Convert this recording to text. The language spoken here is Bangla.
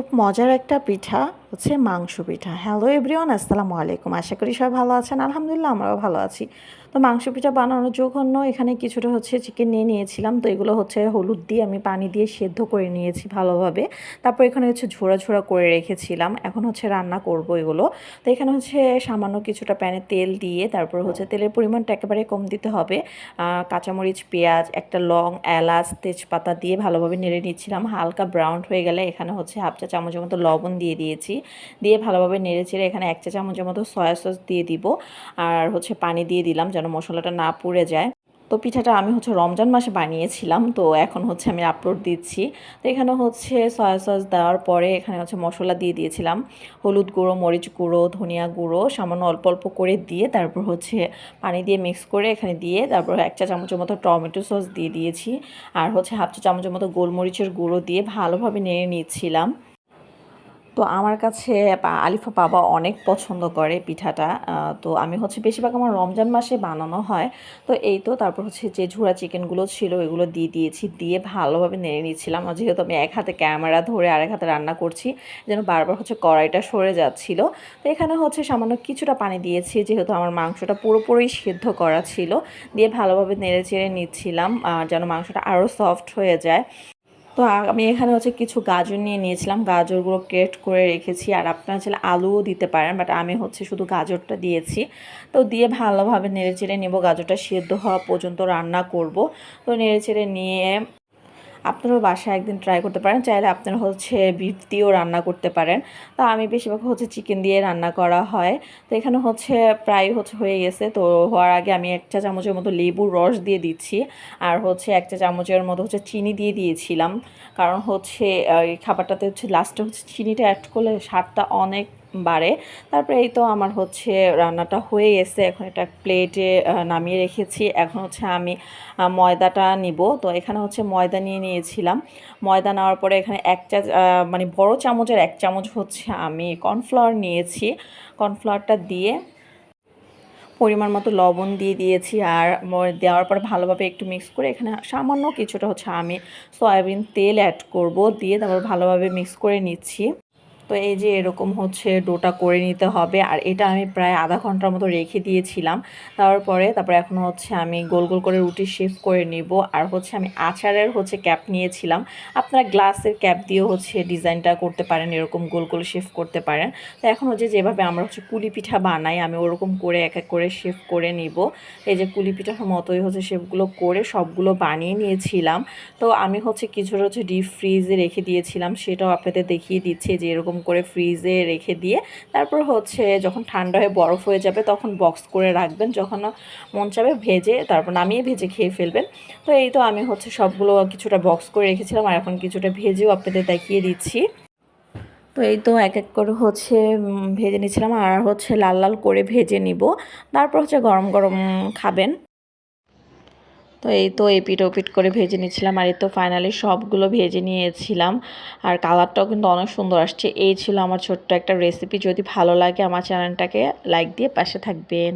খুব মজার একটা পিঠা। হচ্ছে মাংস পিঠা। হ্যালো এভরিওয়ান আসসালামু আলাইকুম। আশা করি সবাই ভালো আছেন। আলহামদুলিল্লাহ, আমরাও ভালো আছি। তো মাংস পিঠা বানানোর জন্য এখানে কিছুটা হচ্ছে চিকেন নিয়ে নিয়েছিলাম। তো এগুলো হচ্ছে হলুদ দিয়ে আমি পানি দিয়ে সেদ্ধ করে নিয়েছি ভালোভাবে। তারপর এখানে হচ্ছে ঝোড়া ঝোড়া করে রেখেছিলাম। এখন হচ্ছে রান্না করব এগুলো। তো এখানে হচ্ছে সামান্য কিছুটা প্যানে তেল দিয়ে, তারপর হচ্ছে তেলের পরিমাণটা একেবারে কম দিতে হবে। কাঁচামরিচ, পেঁয়াজ, একটা লং, এলাচ, তেজপাতা দিয়ে ভালোভাবে নেড়ে নিচ্ছিলাম। হালকা ব্রাউন হয়ে গেলে এখানে হচ্ছে হাফ চা চামচের মতো লবণ দিয়ে দিয়েছি। দিয়ে ভালোভাবে নেড়ে চেড়ে এখানে এক চা চামচের মতো সয়া সস দিয়ে দিব। আর হচ্ছে পানি দিয়ে দিলাম যেন মশলাটা না পুড়ে যায়। তো পিঠাটা আমি হচ্ছে রমজান মাসে বানিয়েছিলাম, তো এখন হচ্ছে আমি আপলোড দিচ্ছি। তো এখানে হচ্ছে সয়া সস দেওয়ার পরে এখানে হচ্ছে মশলা দিয়ে দিয়েছিলাম। হলুদ গুঁড়ো, মরিচ গুঁড়ো, ধনিয়া গুঁড়ো সামান্য অল্প অল্প করে দিয়ে তারপর হচ্ছে পানি দিয়ে মিক্স করে এখানে দিয়ে তারপর এক চা চামচের মতো টমেটো সস দিয়ে দিয়েছি। আর হচ্ছে হাফ চা চামচের মতো গোলমরিচের গুঁড়ো দিয়ে ভালোভাবে নেড়ে নিচ্ছিলাম। তো আমার কাছে আলিফা বাবা অনেক পছন্দ করে পিঠাটা। তো আমি হচ্ছে বেশিরভাগ আমার রমজান মাসে বানানো হয়। তো এই তো তারপর হচ্ছে যে ঝুড়া চিকেনগুলো ছিল এগুলো দিয়ে দিয়েছি, দিয়ে ভালোভাবে নেড়ে নিচ্ছিলাম। যেহেতু আমি এক হাতে ক্যামেরা ধরে আরেক হাতে রান্না করছি, যেন বারবার হচ্ছে কড়াইটা সরে যাচ্ছিল। তো এখানে হচ্ছে সামান্য কিছুটা পানি দিয়েছি, যেহেতু আমার মাংসটা পুরোপুরি সিদ্ধ করা ছিল। দিয়ে ভালোভাবে নেড়ে চেড়ে নিচ্ছিলাম যেন মাংসটা আরও সফট হয়ে যায়। তো আমি এখানে হচ্ছে কিছু গাজর নিয়ে নিয়েছিলাম। গাজরগুলো কেট করে রেখেছি। আর আপনারা চাইলে আলুও দিতে পারেন বাট আমি হচ্ছে শুধু গাজরটা দিয়েছি। তো দিয়ে ভালোভাবে নেড়ে চেড়ে নেব। গাজরটা সেদ্ধ হওয়া পর্যন্ত রান্না করব। তো নেড়ে চেড়ে নিয়ে আপনারাও বাসায় একদিন ট্রাই করতে পারেন। চাইলে আপনারা হচ্ছে বিফ দিয়েও রান্না করতে পারেন। তো আমি বেশিরভাগ হচ্ছে চিকেন দিয়ে রান্না করা হয়। তো এখানে হচ্ছে প্রায় হচ্ছে হয়ে গেছে। তো হওয়ার আগে আমি একটা চামচের মতো লেবুর রস দিয়ে দিচ্ছি। আর হচ্ছে একটা চামচের মতো হচ্ছে চিনি দিয়ে দিয়েছিলাম। কারণ হচ্ছে এই খাবারটাতে হচ্ছে লাস্টে হচ্ছে চিনিটা অ্যাড করলে স্বাদটা অনেক বাড়ে। তারপরে এই তো আমার হচ্ছে রান্নাটা হয়ে গেছে, এখন এটা প্লেটে নামিয়ে রেখেছি। এখন হচ্ছে আমি ময়দাটা নিব। তো এখানে হচ্ছে ময়দা নিয়ে নিয়েছিলাম। ময়দা নেওয়ার পরে এখানে এক চা মানে বড় চামচের এক চামচ হচ্ছে আমি কর্নফ্লাওয়ার নিয়েছি। কর্নফ্লাওয়ারটা দিয়ে পরিমাণ মতো লবণ দিয়ে দিয়েছি আর দেওয়ার পর ভালোভাবে একটু মিক্স করে এখানে সামান্য কিছুটা হচ্ছে আমি সয়াবিন তেল অ্যাড করব। দিয়ে তারপর ভালোভাবে মিক্স করে নিচ্ছি। তো এই যে এরকম হচ্ছে ডোটা করে নিতে হবে, আর এটা আমি প্রায় আধা ঘণ্টার মতো রেখে দিয়েছিলাম। তারপরে তারপরে এখন হচ্ছে আমি গোল গোল করে রুটি শেফ করে নিব। আর হচ্ছে আমি আচারের হচ্ছে ক্যাপ নিয়েছিলাম। আপনারা গ্লাসের ক্যাপ দিয়েও হচ্ছে ডিজাইনটা করতে পারেন, এরকম গোল গোল শেফ করতে পারেন। তো এখন হচ্ছে যেভাবে আমরা হচ্ছে কুলি পিঠা বানাই, আমি ওরকম করে এক এক করে শেফ করে নিব। এই যে কুলি পিঠার মতোই হচ্ছে শেফগুলো করে সবগুলো বানিয়ে নিয়েছিলাম। তো আমি হচ্ছে কিছুটা হচ্ছে ডিপ ফ্রিজে রেখে দিয়েছিলাম। সেটাও আপনাদের দেখিয়ে দিচ্ছে যে এরকম করে ফ্রিজে রেখে দিয়ে তারপর হচ্ছে যখন ঠান্ডা হয়ে বরফ হয়ে যাবে তখন বক্স করে রাখবেন যখন মন চাবে ভেজে তারপর নামিয়ে ভেজে খেয়ে ফেলবেন। তো এই তো আমি হচ্ছে সবগুলো কিছুটা বক্স করে রেখেছিলাম আর এখন কিছুটা ভেজেও আপনাদের দেখিয়ে দিচ্ছি। তো এই তো এক এক করে হচ্ছে ভেজে নিচ্ছিলাম আর হচ্ছে লাল লাল করে ভেজে নিব। তারপর হচ্ছে গরম গরম খাবেন। তো এই তো এপিট ওপিট করে ভেজে নিয়েছিলাম আর এই তো ফাইনালি সবগুলো ভেজে নিয়েছিলাম। আর কালারটাও কিন্তু অনেক সুন্দর আসছে। এই ছিল আমার ছোট্ট একটা রেসিপি যদি ভালো লাগে আমার চ্যানেলটাকে লাইক দিয়ে পাশে থাকবেন।